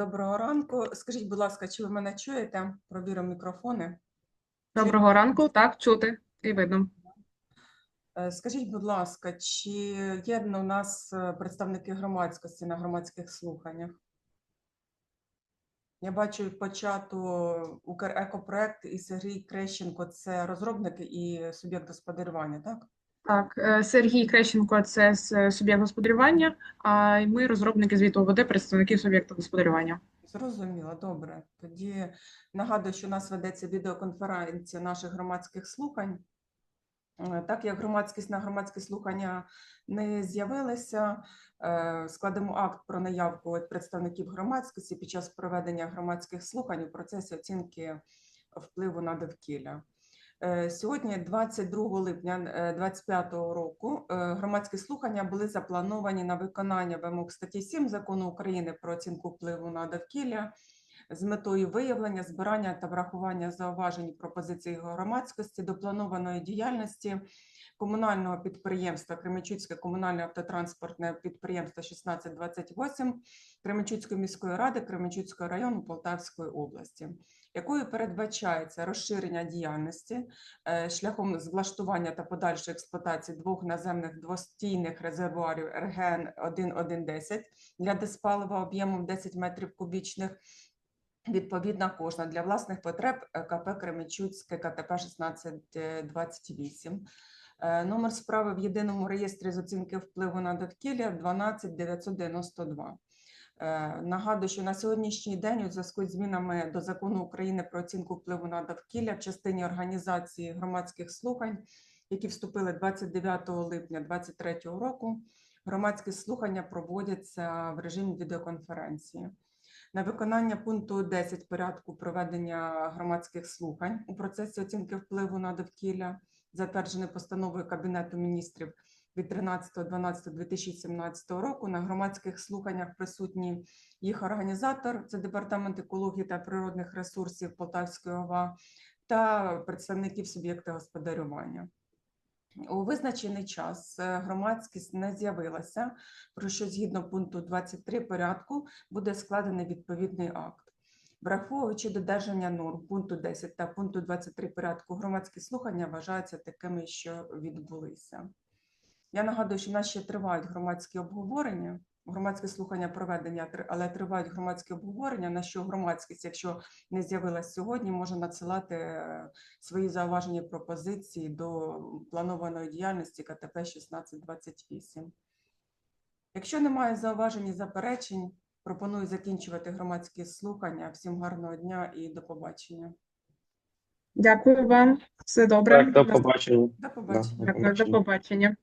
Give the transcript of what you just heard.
Доброго ранку. Скажіть, будь ласка, чи ви мене чуєте? Провіримо мікрофони. Доброго ранку, так, чути і видно. Е, Скажіть, будь ласка, чи є у нас е, представники громадськості на громадських слуханнях? Я бачу почато Укрекопроект і Сергій Крещенко це розробники і суб'єкт господарювання, так? Так, е, Сергій Крещенко це з- суб'єкт господарювання, а ми розробники звіту ОВД, представники суб'єкту господарювання. Зрозуміло, добре. Тоді нагадую, що у нас ведеться відеоконференція наших громадських слухань. Е, Так як громадськість на громадські слухання не з'явилися, е, складемо акт про наявку від представників громадськості під час проведення громадських слухань у процесі оцінки впливу на довкілля. Е, Сьогодні, 22 липня 2025 року, е, громадські слухання були заплановані на виконання вимог статті 7 Закону України про оцінку впливу на довкілля з метою виявлення, збирання та врахування зауважень пропозицій громадськості до планованої діяльності комунального підприємства Кременчуцьке комунальне автотранспортне підприємство 1628 Кременчуцької міської ради Кременчуцького району Полтавської області, якою передбачається розширення діяльності е, шляхом з влаштування та подальшої експлуатації двох наземних двостійних резервуарів РГН 1110 для диспалива об'ємом 10 метрів кубічних відповідна кожна для власних потреб е, КП Кременчуцьке КТП 1628. Е, Номер справи в єдиному реєстрі з оцінки впливу на довкілля 12992. Е, Нагадую, що на сьогоднішній день у зв'язку з змінами до закону України про оцінку впливу на довкілля в частині організації громадських слухань, які вступили 29 липня 2023 року, громадські слухання проводяться в режимі відеоконференції. На виконання пункту 10 порядку проведення громадських слухань у процесі оцінки впливу на довкілля, затверджений постановою Кабінету міністрів від 13.12.2017 року. На громадських слуханнях присутні їх організатор, це департамент екології та природних ресурсів Полтавської ОВА, та представників суб'єкта господарювання. У визначений час е, громадськість не з'явилася, про що згідно пункту 23 порядку буде складений відповідний акт. Враховуючи додержання норм пункту 10 та пункту 23 порядку, громадські слухання вважаються такими, що відбулися. Я нагадую, що в нас ще тривають громадські обговорення. Громадські слухання проведення, але тривають громадські обговорення, на що громадськість, якщо не з'явилась сьогодні, може надсилати е, свої зауваження пропозиції до планованої діяльності КТП 1628. Якщо немає зауважень і заперечень, пропоную закінчувати громадські слухання. Всім гарного дня і до побачення. Дякую вам. Все добре. Так, до побачення. До побачення. До побачення.